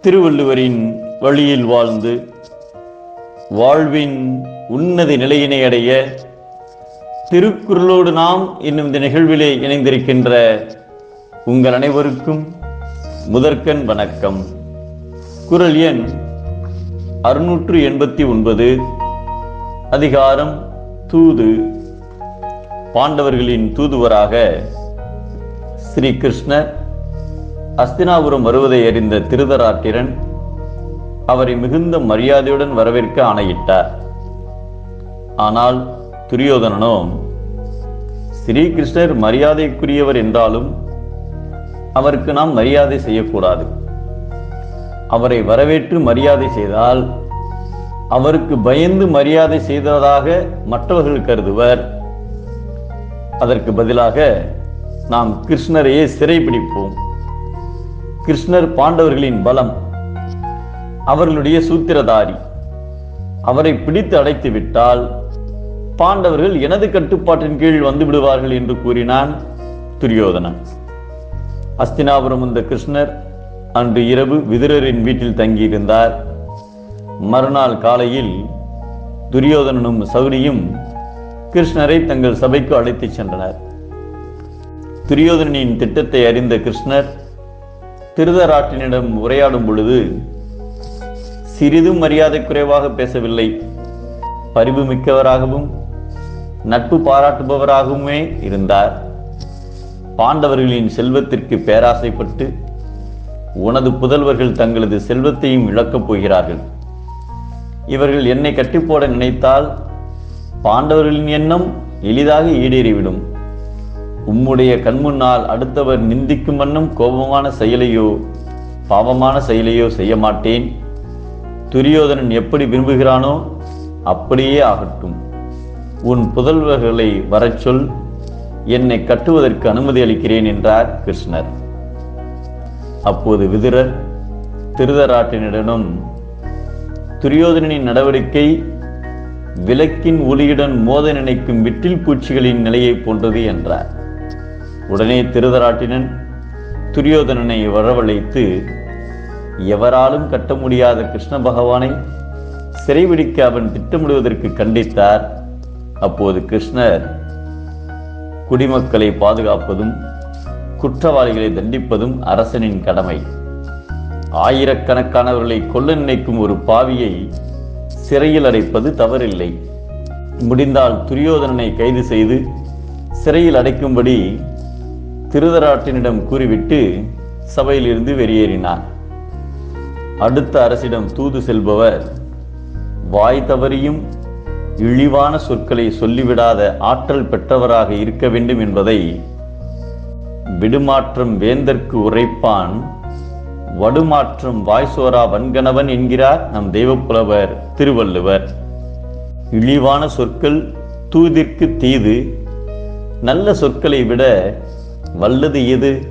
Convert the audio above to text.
திருவள்ளுவரின் வழியில் வாழ்ந்து வாழ்வின் உன்னத நிலையினை அடைய திருக்குறளோடு நாம் இன்னும் இந்த நிகழ்விலே இணைந்திருக்கின்ற உங்கள் அனைவருக்கும் முதற்கண் வணக்கம். குரல் எண் அறுநூற்று எண்பத்தி ஒன்பது அதிகாரம் தூது. பாண்டவர்களின் தூதுவராக ஸ்ரீ கிருஷ்ணர் அஸ்தினாபுரம் வருவதை அறிந்த திருதராட்டிரன் அவரை மிகுந்த மரியாதையுடன் வரவேற்க ஆணையிட்டார். ஆனால் துரியோதனனோ ஸ்ரீகிருஷ்ணர் மரியாதைக்குரியவர் என்றாலும் அவருக்கு நாம் மரியாதை செய்யக்கூடாது. அவரை வரவேற்று மரியாதை செய்தால் அவருக்கு பயந்து மரியாதை செய்ததாக மற்றவர்கள் கருதுவர். அதற்கு பதிலாக நாம் கிருஷ்ணரையே சிறைபிடிப்போம். கிருஷ்ணர் பாண்டவர்களின் பலம் அவர்களுடைய சூத்திரதாரி. அவரை பிடித்து அடைத்து விட்டால் பாண்டவர்கள் எனது கட்டுப்பாட்டின் கீழ் வந்து விடுவார்கள் என்று கூறினான் துரியோதனன். அஸ்தினாபுரம் வந்த கிருஷ்ணர் அன்று இரவு விதுரரின் வீட்டில் தங்கியிருந்தார். மறுநாள் காலையில் துரியோதனனும் சகுனியும் கிருஷ்ணரை தங்கள் சபைக்கு அழைத்துச் சென்றனர். துரியோதனனின் திட்டத்தை அறிந்த கிருஷ்ணர் திருதராட்டினிடம் உரையாடும் பொழுது சிறிதும் மரியாதை குறைவாக பேசவில்லை. பரிவு மிக்கவராகவும் நட்பு பாராட்டுபவராகவுமே இருந்தார். பாண்டவர்களின் செல்வத்திற்கு பேராசைப்பட்டு உனது புதல்வர்கள் தங்களது செல்வத்தையும் இழக்கப் போகிறார்கள். இவர்கள் என்னை கட்டிப்போட நினைத்தால் பாண்டவர்களின் எண்ணம் எளிதாக ஈடேறிவிடும். உம்முடைய கண்முன்னால் அடுத்தவர் நிந்திக்கும் வண்ணம் கோபமான செயலையோ பாவமான செயலையோ செய்ய மாட்டேன் துரியோதனன் எப்படி விரும்புகிறானோ அப்படியே ஆகட்டும். உன் புதல்வர்களை வரச் சொல். என்னை கட்டுவதற்கு அனுமதி அளிக்கிறேன் என்றார் கிருஷ்ணர். அப்போது விதுரர் திருதராட்டினிடனும் துரியோதனனின் நடவடிக்கை விளக்கின் ஒளியுடன் மோத நினைக்கும் விட்டில் பூச்சிகளின் நிலையை போன்றது என்றார். உடனே திருதராட்டினன் துரியோதனனை வரவழைத்து எவராலும் கட்ட முடியாத கிருஷ்ண பகவானை சிறைபிடிக்க அவன் திட்டமிடுவதற்கு கண்டித்தார். அப்போது கிருஷ்ணர் குடிமக்களை பாதுகாப்பதும் குற்றவாளிகளை தண்டிப்பதும் அரசனின் கடமை. ஆயிரக்கணக்கானவர்களை கொல்ல நினைக்கும் ஒரு பாவியை சிறையில் அடைப்பது தவறில்லை. முடிந்தால் துரியோதனனை கைது செய்து சிறையில் அடைக்கும்படி திருதராட்டினிடம் கூறிவிட்டு சபையிலிருந்து வெளியேறினார் அடுத்த அரசிடம் தூது செல்பவர் வாய் தவறியும் இழிவான சொற்களை சொல்லிவிடாத ஆற்றல் பெற்றவராக இருக்க வேண்டும் என்பதை விடுமாற்றம் வேந்தற்கு உரைப்பான் வடுமாற்றம் வாய்சோரா வன்கணவன் என்கிறார் நம் தெய்வப்புலவர் திருவள்ளுவர். இழிவான சொற்கள் தூதிற்கு தீது நல்ல சொற்களை விட வல்லது எது?